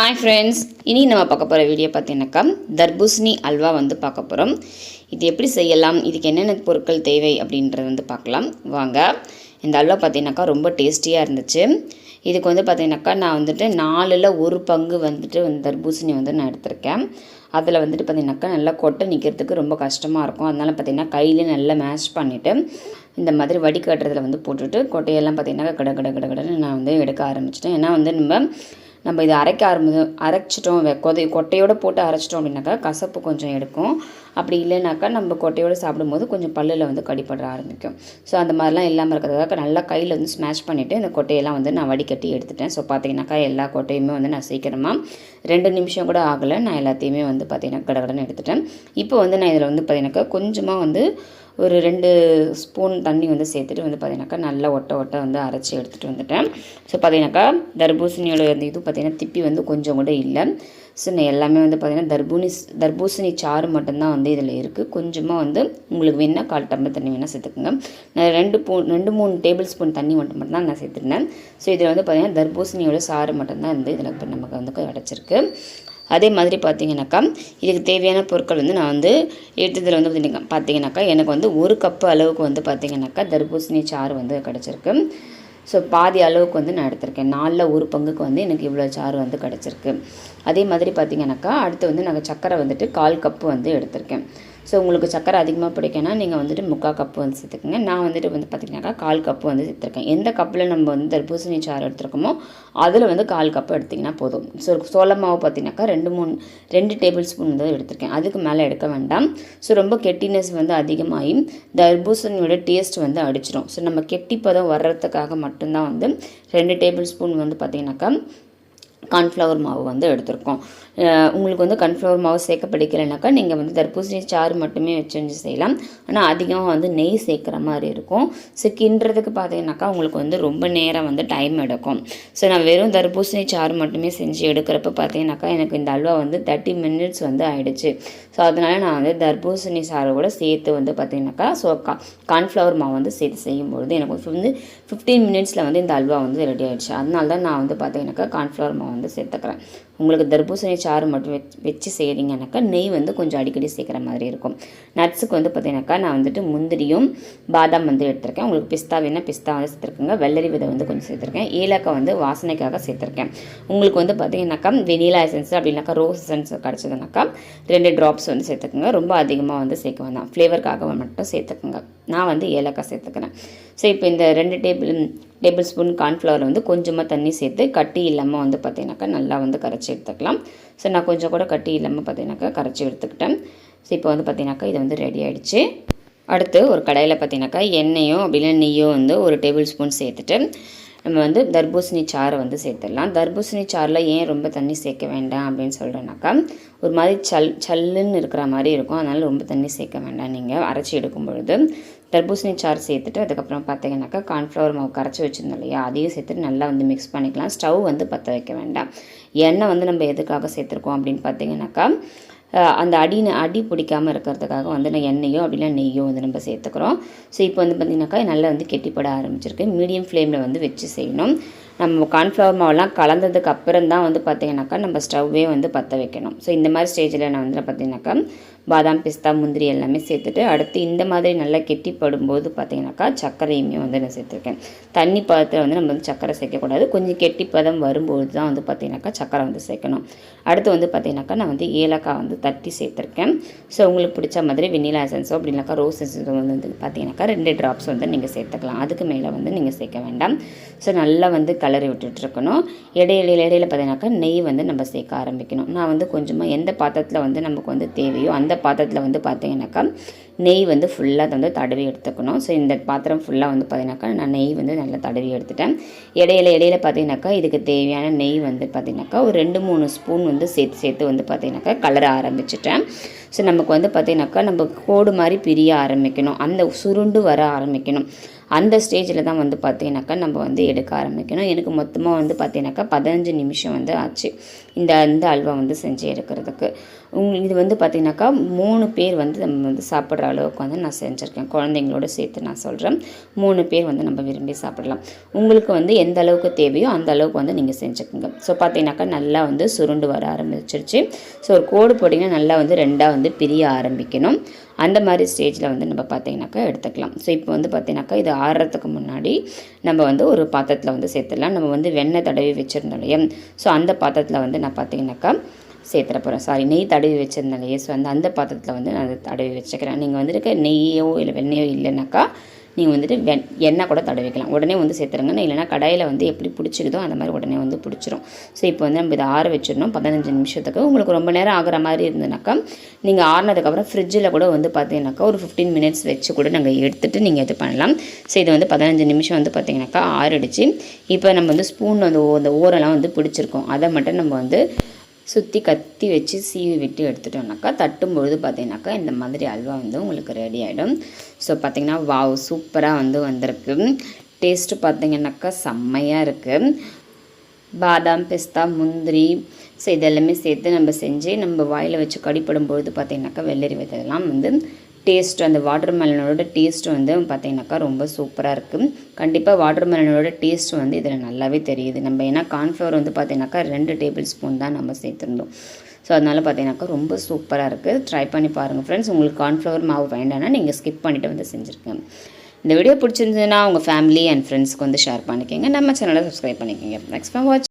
Hi friends இனி நம்ம பார்க்க போகிற வீடியோ பார்த்தீங்கன்னாக்கா தர்பூசணி அல்வா வந்து பார்க்க போகிறோம் இது எப்படி செய்யலாம்? இதுக்கு என்னென்ன பொருட்கள் தேவை அப்படின்றத வந்து பார்க்கலாம். வாங்க. இந்த அல்வா பார்த்தீங்கன்னாக்கா ரொம்ப டேஸ்டியாக இருந்துச்சு. இதுக்கு வந்து பார்த்தீங்கன்னாக்கா நான் வந்துட்டு நாலில் ஒரு பங்கு வந்துட்டு வந்து தர்பூசணி வந்து நான் எடுத்திருக்கேன். அதில் வந்துட்டு பார்த்தீங்கன்னாக்கா நல்லா கொட்டை நிற்கிறதுக்கு ரொம்ப கஷ்டமாக இருக்கும். அதனால் பார்த்தீங்கன்னா கையிலே நல்லா மேஷ் பண்ணிவிட்டு இந்த மாதிரி வடிகட்டுறதுல வந்து போட்டுட்டு கொட்டையெல்லாம் பார்த்தீங்கன்னா கட கட கட கடன்னு நான் வந்து எடுக்க ஆரம்பிச்சிட்டேன். ஏன்னா வந்து நம்ம நம்ம இதை அரைக்க ஆரம்பி அரைச்சிட்டோம் கொதை கொட்டையோடு போட்டு அரைச்சிட்டோம் அப்படின்னாக்கா கசப்பு கொஞ்சம் எடுக்கும். அப்படி இல்லைனாக்கா நம்ம கொட்டையோடு சாப்பிடும்போது கொஞ்சம் பல்லில் வந்து கடிப்பட ஆரம்பிக்கும். ஸோ அந்த மாதிரிலாம் இல்லாமல் இருக்கிறதுக்காக நல்லா கையில் வந்து ஸ்மாஷ் பண்ணிவிட்டு இந்த கொட்டையெல்லாம் வந்து நான் வடிகட்டி எடுத்துட்டேன். ஸோ பார்த்தீங்கன்னாக்கா எல்லா கொட்டையுமே வந்து நான் சீக்கிரமாக ரெண்டு நிமிஷம் கூட ஆகலை. நான் எல்லாத்தையுமே வந்து பார்த்தீங்கன்னா கடகடன்னு எடுத்துட்டேன். இப்போ வந்து நான் இதில் வந்து பார்த்தீங்கன்னாக்கா கொஞ்சமாக வந்து ஒரு ரெண்டு ஸ்பூன் தண்ணி வந்து சேர்த்துட்டு வந்து பார்த்தீங்கன்னாக்கா நல்லா ஒட்ட ஒட்ட வந்து அரைச்சி எடுத்துகிட்டு வந்துட்டேன். ஸோ பார்த்தீங்கன்னாக்கா தர்பூசணியோட அந்த இது பார்த்தீங்கன்னா திப்பி வந்து கொஞ்சம் கூட இல்லை. ஸோ நான் எல்லாமே வந்து பார்த்திங்கன்னா தர்பூனி தர்பூசணி சாறு மட்டும்தான் வந்து இதில் இருக்குது கொஞ்சமாக வந்து உங்களுக்கு வேணால் கால் டம்ளர் தண்ணி வேணால் சேர்த்துக்கோங்க. நான் ரெண்டு பூ ரெண்டு மூணு டேபிள் ஸ்பூன் தண்ணி மட்டும் மட்டும்தான் நான் சேர்த்துருந்தேன். ஸோ இதில் வந்து பார்த்திங்கன்னா தர்பூசணியோட சாறு மட்டும்தான் வந்து இதில் இப்போ நமக்கு வந்து கிடச்சிருக்கு அதே மாதிரி பார்த்தீங்கன்னாக்கா இதுக்கு தேவையான பொருட்கள் வந்து நான் வந்து எடுத்ததில் வந்து பார்த்தீங்கன்னா பார்த்தீங்கன்னாக்கா எனக்கு வந்து ஒரு கப்பு அளவுக்கு வந்து பார்த்திங்கனாக்கா தர்பூசணி சாறு வந்து கிடச்சிருக்கு. ஸோ பாதி அளவுக்கு வந்து நான் எடுத்திருக்கேன். நாலில் ஒரு பங்குக்கு வந்து எனக்கு இவ்வளோ சாறு வந்து கிடச்சிருக்கு. அதே மாதிரி பார்த்தீங்கன்னாக்கா அடுத்து வந்து நாங்கள் சர்க்கரை வந்துட்டு கால் கப்பு வந்து எடுத்திருக்கேன். ஸோ உங்களுக்கு சர்க்கரை அதிகமாக பிடிக்கும்னா நீங்கள் வந்துட்டு முக்கால் கப்பு வந்து சேர்த்துக்கோங்க. நான் வந்துட்டு வந்து பார்த்தீங்கன்னாக்கா கால் கப்பு வந்து சேர்த்துருக்கேன். எந்த கப்பில் நம்ம வந்து தர்பூசணி சாறு எடுத்துருக்கோமோ அதில் வந்து கால் கப்பு எடுத்திங்கன்னா போதும். ஸோ சோள மாவு பார்த்தீங்கன்னாக்கா ரெண்டு மூணு ரெண்டு டேபிள் ஸ்பூன் வந்து எடுத்திருக்கேன். அதுக்கு மேலே எடுக்க வேண்டாம். ஸோ ரொம்ப கெட்டினஸ் வந்து அதிகமாகி தர்பூசணியோட டேஸ்ட் வந்து அடிச்சிடும் ஸோ நம்ம கெட்டி பதம் வர்றதுக்காக மட்டும்தான் வந்து ரெண்டு டேபிள் ஸ்பூன் வந்து பார்த்தீங்கன்னாக்கா கார்ன்ஃப்ளவர் மாவு வந்து எடுத்திருக்கோம். உங்களுக்கு வந்து கன்ஃப்ளவர் மாவு சேர்க்க பிடிக்கலைனாக்கா நீங்கள் வந்து தர்பூசணி சாறு மட்டுமே வச்சு செய்யலாம். ஆனால் அதிகமாக வந்து நெய் சேர்க்குற மாதிரி இருக்கும். ஸோ கிண்டுறதுக்கு பார்த்தீங்கன்னாக்கா உங்களுக்கு வந்து ரொம்ப நேரம் வந்து டைம் எடுக்கும். ஸோ நான் வெறும் தர்பூசணி சாறு மட்டுமே செஞ்சு எடுக்கிறப்ப பார்த்தீங்கன்னாக்கா எனக்கு இந்த அல்வா வந்து தேர்ட்டி மினிட்ஸ் வந்து ஆயிடுச்சு. ஸோ அதனால் நான் வந்து தர்பூசணி சாறு கூட சேர்த்து வந்து பார்த்தீங்கன்னாக்கா ஸோ கா கார்ன்ஃப்ளவர் மாவு வந்து சேர்த்து செய்யும்பொழுது எனக்கு வந்து ஃபிஃப்டீன் மினிட்ஸில் வந்து இந்த அல்வா வந்து ரெடி ஆகிடுச்சு அதனால தான் நான் வந்து பார்த்தீங்கன்னாக்கா கார்ன்ஃப்ளவர் மாவு வந்து சேர்த்துக்கிறேன். உங்களுக்கு தர்பூசணி சாறு மட்டும் வச்சு வச்சு செய்கிறீங்கனாக்கா நெய் வந்து கொஞ்சம் அடிக்கடி சேர்க்குற மாதிரி இருக்கும். நட்ஸுக்கு வந்து பார்த்தீங்கன்னாக்கா நான் வந்துட்டு முந்திரியும் பாதாம் வந்து எடுத்திருக்கேன். உங்களுக்கு பிஸ்தா வேணால் பிஸ்தா வந்து சேர்த்துருக்கேங்க வெள்ளரி விதை வந்து கொஞ்சம் சேர்த்துருக்கேன். ஏலக்காய் வந்து வாசனைக்காக சேர்த்துருக்கேன். உங்களுக்கு வந்து பார்த்தீங்கன்னாக்கா வெனிலா எசன்ஸ் அப்படின்னாக்கா ரோஸ் எசன்ஸ் கிடச்சதுனாக்கா ரெண்டு ட்ராப்ஸ் வந்து சேர்த்துக்குங்க. ரொம்ப அதிகமாக வந்து சேர்க்க வேண்டாம் ஃப்ளேவருக்காக மட்டும் சேர்த்துக்குங்க. நான் வந்து ஏலக்காய் சேர்த்துக்கிறேன். ஸோ இப்போ இந்த ரெண்டு டேபிள் டேபிள் ஸ்பூன் கார்ன்ஃப்ளவர் வந்து கொஞ்சமாக தண்ணி சேர்த்து கட்டி இல்லாமல் வந்து பார்த்தீங்கன்னாக்கா நல்லா வந்து கரைச்சி எடுத்துக்கலாம். ஸோ நான் கொஞ்சம் கூட கட்டி இல்லாமல் பார்த்தீங்கன்னாக்கா கரைச்சி எடுத்துக்கிட்டேன். ஸோ இப்போ வந்து பார்த்தீங்கன்னாக்கா இது வந்து ரெடி ஆகிடுச்சு அடுத்து ஒரு கடையில் பார்த்தீங்கன்னாக்கா எண்ணெயோ அப்படின்னா நெய்யோ வந்து ஒரு டேபிள் ஸ்பூன் சேர்த்துட்டு நம்ம வந்து தர்பூசணி சாறை வந்து சேர்த்துடலாம். தர்பூசணி சாறில் ஏன் ரொம்ப தண்ணி சேர்க்க வேண்டாம் அப்படின்னு சொல்கிறேன்னாக்கா ஒரு மாதிரி சல் சல்லுன்னு இருக்கிற மாதிரி இருக்கும். அதனால் ரொம்ப தண்ணி சேர்க்க வேண்டாம். நீங்கள் அரைச்சி எடுக்கும் பொழுது தர்பூசணி சாறு சேர்த்துட்டு அதுக்கப்புறம் பார்த்தீங்கன்னாக்கா கார்ன்ஃப்ளவர் மாவு கரைச்சி வச்சிருந்தோம் இல்லையா அதையும் சேர்த்துட்டு நல்லா வந்து மிக்ஸ் பண்ணிக்கலாம். ஸ்டவ் வந்து பற்ற வைக்க வேண்டாம். எண்ணெய் வந்து நம்ம எதுக்காக சேர்த்துருக்கோம் அப்படின்னு பார்த்தீங்கன்னாக்கா அந்த அடி அடி பிடிக்காமல் இருக்கிறதுக்காக வந்து நான் எண்ணெயோ அப்படின்னா நெய்யோ வந்து நம்ம சேர்த்துக்கிறோம். ஸோ இப்போ வந்து பார்த்திங்கனாக்கா நல்லா வந்து கெட்டிப்பட ஆரம்பிச்சிருக்கு. மீடியம் ஃப்ளேமில் வந்து வச்சு செய்யணும். நம்ம கார்ன்ஃப்ளவர் மாவுலாம் கலந்ததுக்கு அப்புறம் தான் வந்து பார்த்திங்கனாக்கா நம்ம ஸ்டவ்வே வந்து பற்ற வைக்கணும். ஸோ இந்த மாதிரி ஸ்டேஜில் நான் வந்து பார்த்திங்கனாக்கா பாதாம் பிஸ்தா முந்திரி எல்லாமே சேர்த்துட்டு அடுத்து இந்த மாதிரி நல்லா கெட்டிப்படும்போது பார்த்தீங்கன்னாக்கா சர்க்கரையுமே வந்து நான் சேர்த்துருக்கேன். தண்ணி பதத்தில் வந்து நம்ம வந்து சர்க்கரை சேர்க்கக்கூடாது. கொஞ்சம் கெட்டிப்பதம் வரும்போது தான் வந்து பார்த்திங்கனாக்கா சர்க்கரை வந்து சேர்க்கணும். அடுத்து வந்து பார்த்தீங்கன்னாக்கா நான் வந்து ஏலக்காய் வந்து தட்டி சேர்த்துருக்கேன். ஸோ உங்களுக்கு பிடிச்ச மாதிரி வெண்ணிலா எசன்ஸோ அப்படின்னாக்கா ரோஸ் எசன்ஸோ வந்து பார்த்தீங்கன்னாக்கா ரெண்டு ட்ராப்ஸ் வந்து நீங்கள் சேர்த்துக்கலாம். அதுக்கு மேலே வந்து நீங்கள் சேர்க்க வேண்டாம். ஸோ நல்லா வந்து கலரி விட்டுட்டு இருக்கணும் இடையில இடையில பார்த்தீங்கன்னாக்கா நெய் வந்து நம்ம சேர்க்க ஆரம்பிக்கணும். நான் வந்து கொஞ்சமாக எந்த பாத்திரத்தில் வந்து நமக்கு வந்து தேவையோ அந்த பாத்திரத்தில் வந்து பார்த்தீங்கன்னாக்கா நெய் வந்து ஃபுல்லாக வந்து தடவி எடுத்துக்கணும். ஸோ இந்த பாத்திரம் ஃபுல்லாக வந்து பார்த்தீங்கன்னாக்கா நான் நெய் வந்து நல்லா தடவி எடுத்துட்டேன். இடையில இடையில பார்த்தீங்கன்னாக்கா இதுக்கு தேவையான நெய் வந்து பார்த்திங்கனாக்கா ஒரு ரெண்டு மூணு ஸ்பூன் வந்து சேர்த்து சேர்த்து வந்து பார்த்திங்கனாக்கா கலர ஆரம்பிச்சிட்டேன். ஸோ நமக்கு வந்து பார்த்தீங்கன்னாக்கா நம்ம கோடு மாதிரி பிரிய ஆரம்பிக்கணும். அந்த சுருண்டு வர ஆரம்பிக்கணும். அந்த ஸ்டேஜில் தான் வந்து பார்த்தீங்கன்னாக்கா நம்ம வந்து எடுக்க ஆரம்பிக்கணும். எனக்கு மொத்தமாக வந்து பார்த்தீங்கன்னாக்கா பதினஞ்சு நிமிஷம் வந்து ஆச்சு. இந்த இந்த அல்வா வந்து செஞ்சு எடுக்கிறதுக்கு. உங்களுக்கு இது வந்து பார்த்தீங்கன்னாக்கா மூணு பேர் வந்து நம்ம வந்து சாப்பிட்ற அளவுக்கு வந்து நான் செஞ்சுருக்கேன். குழந்தைங்களோட சேர்த்து நான் சொல்கிறேன் மூணு பேர் வந்து நம்ம விரும்பி சாப்பிடலாம். உங்களுக்கு வந்து எந்த அளவுக்கு தேவையோ அந்த அளவுக்கு வந்து நீங்கள் செஞ்சுக்கோங்க. ஸோ பார்த்தீங்கன்னாக்கா நல்லா வந்து சுருண்டு வர ஆரம்பிச்சிருச்சு. ஸோ ஒரு கோடு போட்டிங்கன்னா நல்லா வந்து ரெண்டாக வந்து பிரிய ஆரம்பிக்கணும். அந்த மாதிரி ஸ்டேஜில் வந்து நம்ம பார்த்தீங்கன்னாக்கா எடுத்துக்கலாம். ஸோ இப்போ வந்து பார்த்தீங்கன்னாக்கா இது ஆறுறதுக்கு முன்னாடி நம்ம வந்து ஒரு பாத்திரத்தில் வந்து சேர்த்துடலாம். நம்ம வந்து வெண்ணெய் தடவி வச்சுருந்தோம் இல்லையா? ஸோ அந்த பாத்திரத்தில் வந்து நான் பார்த்தீங்கன்னாக்கா சேர்த்துற போகிறேன் சாரி நெய் தடவி வச்சுருந்தேன் இல்லையே? ஸோ அந்த அந்த பாத்திரத்தில் வந்து நான் அதை தடவி வச்சுக்கிறேன். நீங்கள் வந்துருக்க நெய்யோ இல்லை வெண்ணெயோ இல்லைனாக்கா நீங்கள் வந்துட்டு வெண் எண்ணெய் கூட தடவிக்கலாம் உடனே வந்து சேர்த்துருங்க. இல்லைனா கடாயில் வந்து எப்படி பிடிச்சிக்குதோ அந்த மாதிரி உடனே வந்து பிடிச்சிரும். ஸோ இப்போ வந்து நம்ம இதை ஆற வச்சிடணும். பதினஞ்சு நிமிஷத்துக்கு. உங்களுக்கு ரொம்ப நேரம் ஆகிற மாதிரி இருந்ததுனாக்கா நீங்கள் ஆறினதுக்கப்புறம் ஃப்ரிட்ஜில் கூட வந்து பார்த்தீங்கன்னாக்கா ஒரு ஃபிஃப்டீன் மினிட்ஸ் வச்சு கூட நாங்கள் எடுத்துகிட்டு நீங்கள் இது பண்ணலாம். ஸோ இது வந்து பதினஞ்சு நிமிஷம் வந்து பார்த்தீங்கன்னாக்கா ஆறிடுச்சு. இப்போ நம்ம வந்து ஸ்பூன் வந்து ஓ- அந்த ஓரெல்லாம் வந்து பிடிச்சிருக்கோம். அதை மட்டும் நம்ம வந்து சுற்றி கத்தி வச்சு சீவி விட்டு எடுத்துட்டோம்னாக்கா தட்டும் பொழுது பார்த்தீங்கன்னாக்கா இந்த மாதிரி அல்வா வந்து உங்களுக்கு ரெடி ஆகிடும் ஸோ பார்த்தீங்கன்னா வாவ் சூப்பராக வந்து வந்திருக்கு. டேஸ்ட்டு பார்த்தீங்கன்னாக்கா செம்மையாக இருக்குது பாதாம் பிஸ்தா முந்திரி ஸோ இதெல்லாமே சேர்த்து நம்ம செஞ்சு நம்ம வாயில் வச்சு கடிப்படும் பொழுது பார்த்தீங்கன்னாக்கா வெள்ளரி விதெல்லாம் வந்து டேஸ்ட் அந்த வாட்டர் மெலனோட டேஸ்ட் வந்து பார்த்தீங்கன்னாக்கா ரொம்ப சூப்பராக இருக்குது கண்டிப்பாக வாட்டர் மெலனோட டேஸ்ட் வந்து இதில் நல்லாவே தெரியுது. நம்ம ஏன்னா கார்ன்ஃப்ளவர் வந்து பார்த்தீங்கன்னாக்கா ரெண்டு டேபிள் ஸ்பூன் தான் நம்ம சேர்த்துருந்தோம். ஸோ அதனால் பார்த்தீங்கன்னாக்கா ரொம்ப சூப்பராக இருக்குது ட்ரை பண்ணி பாருங்கள் ஃப்ரெண்ட்ஸ் உங்களுக்கு கார்ன்ஃப்ளவர் மாவு வேண்டாம்னா நீங்கள் ஸ்கிப் பண்ணிவிட்டு வந்து செஞ்சுருக்கேன் இந்த வீடியோ பிடிச்சிருந்ததுன்னா உங்கள் ஃபேமிலி அண்ட் ஃப்ரெண்ட்ஸ்க்கு வந்து ஷேர் பண்ணிக்கோங்க. நம்ம சேனலை சப்ஸ்கிரைப் பண்ணிக்கோங்க. Next watch